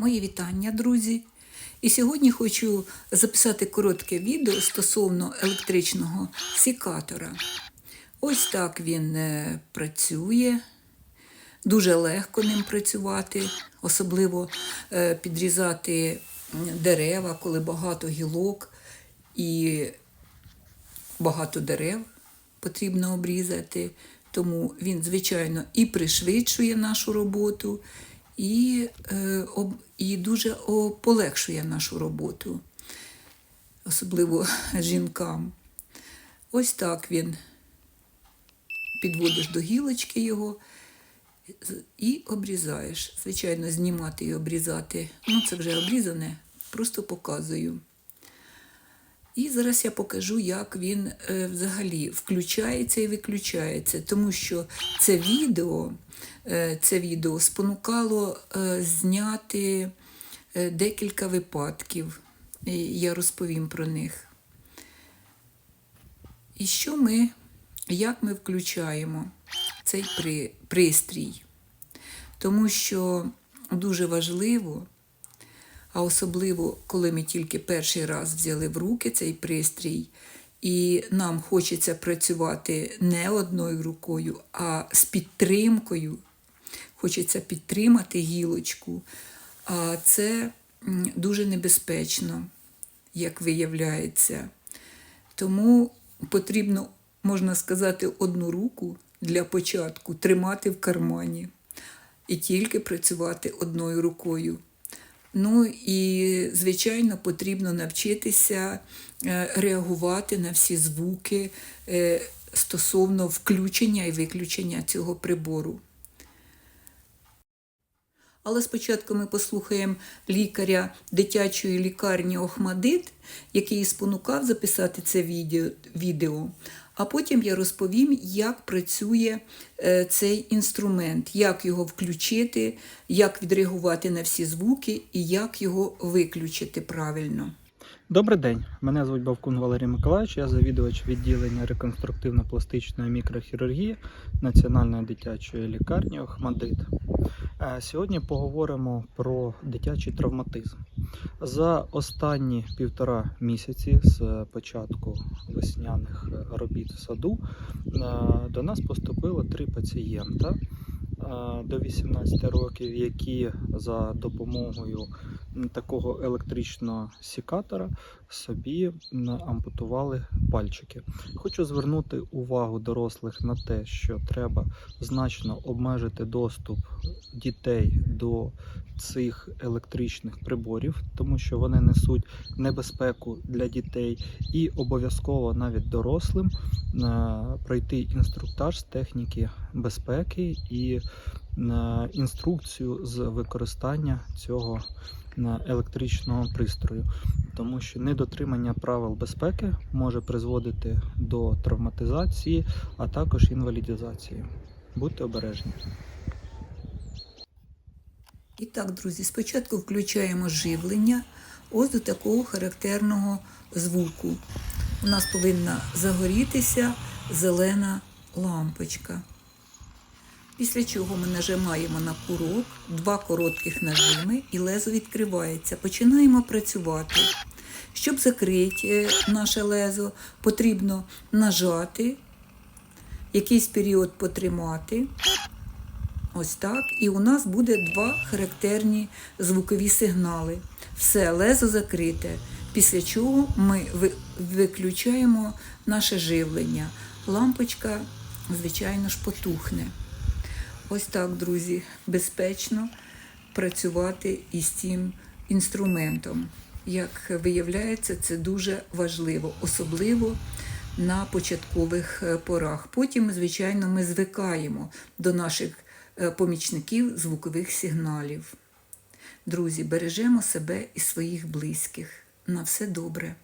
Мої вітання, друзі! І сьогодні хочу записати коротке відео стосовно електричного сікатора. Ось так він е, працює. Дуже легко ним працювати, особливо е, підрізати дерева, коли багато гілок і багато дерев потрібно обрізати. Тому він, звичайно, і пришвидшує нашу роботу, і, е, і дуже полегшує нашу роботу, особливо жінкам. Ось так він. Підводиш до гілочки його і обрізаєш. Звичайно, знімати і обрізати. Ну, це вже обрізане, просто показую. І зараз я покажу, як він е, взагалі включається і виключається, тому що це відео, е, це відео спонукало е, зняти декілька випадків. Я розповім про них. І що ми, як ми включаємо цей при, пристрій? Тому що дуже важливо, а особливо, коли ми тільки перший раз взяли в руки цей пристрій, і нам хочеться працювати не одною рукою, а з підтримкою. Хочеться підтримати гілочку. А це дуже небезпечно, як виявляється. Тому потрібно, можна сказати, одну руку для початку тримати в кармані і тільки працювати одною рукою. Ну і, звичайно, потрібно навчитися е, реагувати на всі звуки е, стосовно включення і виключення цього прибору. Але спочатку ми послухаємо лікаря дитячої лікарні Охмадит, який спонукав записати це відео, відео. А потім я розповім, як працює е, цей інструмент, як його включити, як відреагувати на всі звуки і як його виключити правильно. Добрий день, мене звуть Бавкун Валерій Миколаївич, я завідувач відділення реконструктивно-пластичної мікрохірургії Національної дитячої лікарні Охмадит. Е, Сьогодні поговоримо про дитячий травматизм. За останні півтора місяці з початку весняних е, робіт в саду е, до нас поступило три пацієнта. е, до 18 років, які за допомогою такого електричного сікатора собі ампутували пальчики. Хочу звернути увагу дорослих на те, що треба значно обмежити доступ дітей до цих електричних приборів, тому що вони несуть небезпеку для дітей, і обов'язково навіть дорослим е, пройти інструктаж з техніки безпеки і е, інструкцію з використання цього електричного пристрою, тому що недотримання правил безпеки може призводити до травматизації, а також інвалідизації. Будьте обережні. І так, друзі, спочатку включаємо живлення ось до такого характерного звуку. У нас повинна загорітися зелена лампочка. Після чого ми нажимаємо на курок, два коротких нажими і лезо відкривається. Починаємо працювати. Щоб закрити е, наше лезо, потрібно нажати, якийсь період потримати. Ось так. І у нас буде два характерні звукові сигнали. Все, лезо закрите. Після чого ми виключаємо наше живлення. Лампочка, звичайно ж, потухне. Ось так, друзі, безпечно працювати із цим інструментом. Як виявляється, це дуже важливо, особливо на початкових е, порах. Потім, звичайно, ми звикаємо до наших е, помічників звукових сигналів. Друзі, бережемо себе і своїх близьких. На все добре.